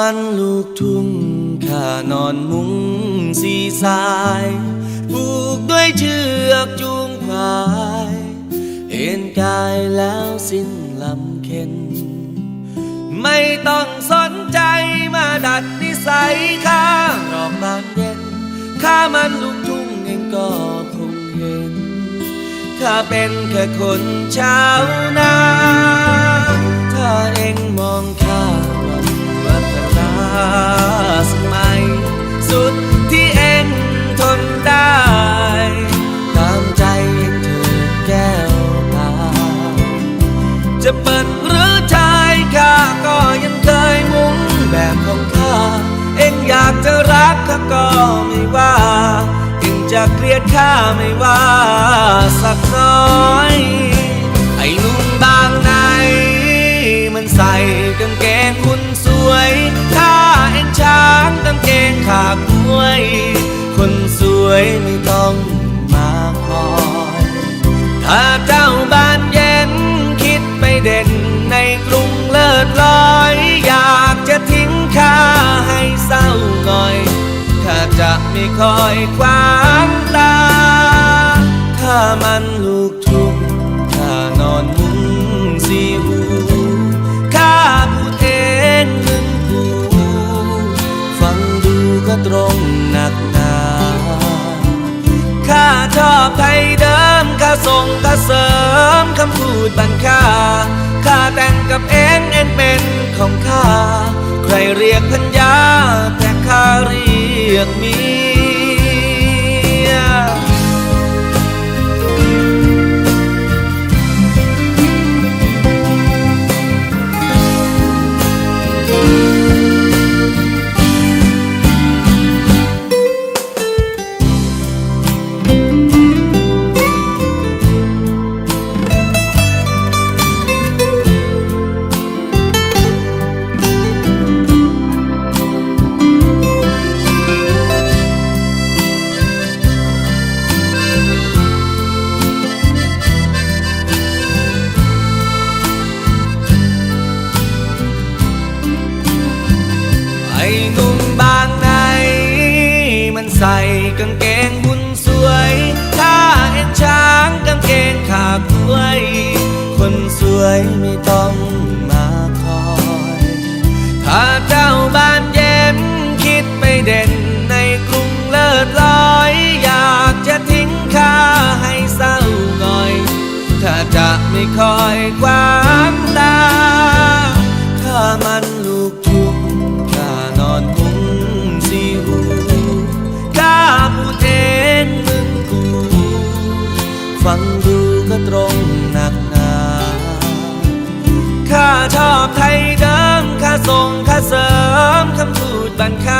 มันลูกทุ่งข้านอนมุงสีสายผูกด้วยเชือกจูงควายเอ็นกายแล้วสิ้นลำเค็น ไม่ต้องสนใจมาดัดนิสัยข้ารอกบานเย็นข้ามันลูกทุ่งเองก็คงเห็นข้าเป็นแค่คนชาวนา จะเปิดหรือชายข้าก็ยังเคยมุ้งแบบของข้า เองอยากจะรักข้าก็ไม่ว่าเองจะเกลียดข้าไม่ว่าสักน้อย ไอ้หนุ่มบางใน มันใส่กางเกงคุณสวยถ้าเองช้างกางเกงขากล้วย คนสวยไม่ ไม่คอยควางตา ถ้ามันลูกทุ่งข้านอนมุ้งสีหูข้าพูดเองมึงกูฟังดูก็ตรงหนักหนาข้าชอบไทยเดิมข้าส่งข้าเสริมคำพูดบันค่าข้าแต่งกับเอ็งเอ็นเป็นของข้า ใครเรียกพัญญาแนุ่มบางใน มันใส่กางเกงหุ่นสวยถ้าเอ็นช้างกางเกงขากล้วย คนสวยไม่ต้องมาคอย ถ้าเจ้าบ้านเย็นคิดไปเด่นในกรุงเลิศลอย อยากจะทิ้งข้าให้เศร้าหน่อย ถ้าจะไม่คอยควา ก็ตรงหนักหนาข้าชอบไทยเดิมข้าส่งข้าเสริมคำพูดบันค่า